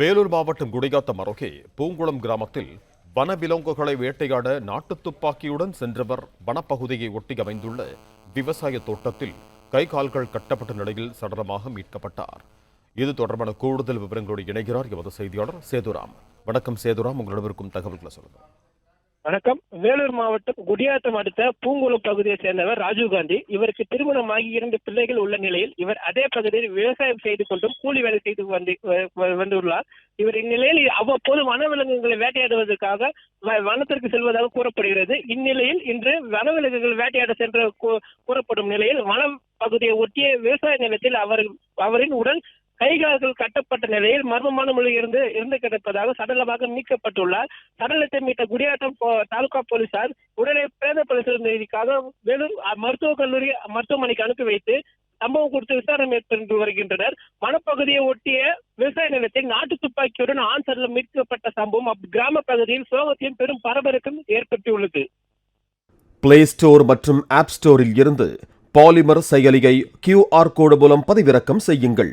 வேலூர் மாவட்டம் குடிகாத்தம் அருகே பூங்குளம் கிராமத்தில் வனவிலங்குகளை வேட்டையாட நாட்டு துப்பாக்கியுடன் சென்றவர் வனப்பகுதியை ஒட்டி அமைந்துள்ள விவசாய தோட்டத்தில் கை கால்கள் கட்டப்பட்ட நிலையில் சடலமாக மீட்கப்பட்டார். இது தொடர்பான கூடுதல் விவரங்களோடு இணைகிறார் எமது செய்தியாளர் சேதுராம். வணக்கம் சேதுராம். உங்களிடம் இருக்கும் தகவல்களை சொல்லுங்கள். வணக்கம். வேலூர் மாவட்டம் குடியாத்தம் அடுத்த பூங்குளம் பகுதியை சேர்ந்தவர் ராஜீவ்காந்தி இவருக்கு திருமணமாகி இரண்டு பிள்ளைகள் உள்ள நிலையில் இவர் அதே பகுதியில் விவசாயம் செய்து கொண்டும் கூலி வேலை செய்து வந்து வந்துள்ளார். இவர் இந்நிலையில் அவ்வப்போது வனவிலங்குகளை வேட்டையாடுவதற்காக வ- வனத்திற்கு செல்வதாக கூறப்படுகிறது. இந்நிலையில் இன்று வனவிலங்குகள் வேட்டையாட சென்ற கூறப்படும் நிலையில் வனம் பகுதியை ஒட்டிய விவசாய நிலத்தில் அவர் அவரின் உடல் கைகால்கள் கட்டப்பட்ட நிலையில் மர்மமான முறையில் இருந்து இருந்து கிடப்பதாக சடலமாக மீட்கப்பட்டுள்ளார். சடலத்தை மீட்ட குடியாட்டம் தாலுகா போலீசார் உடலை பிரேத பரிசோதனைக்காக வெறும் மருத்துவக் கல்லூரி மருத்துவமனைக்கு அனுப்பி வைத்து சம்பவம் குறித்து விசாரணை மேற்கொண்டு வருகின்றனர். வனப்பகுதியை ஒட்டிய விவசாய நிலத்தில் நாட்டு துப்பாக்கியுடன் ஆண் சடலம் மீட்கப்பட்ட சம்பவம் அக்கிராம பகுதியில் சோகத்தையும் பெரும் பரபரப்பும் ஏற்பட்டுள்ளது. பிளே ஸ்டோர் மற்றும் ஆப் ஸ்டோரில் இருந்து பாலிமர் செயலியை கியூஆர் கோடு மூலம் பதிவிறக்கம் செய்யுங்கள்.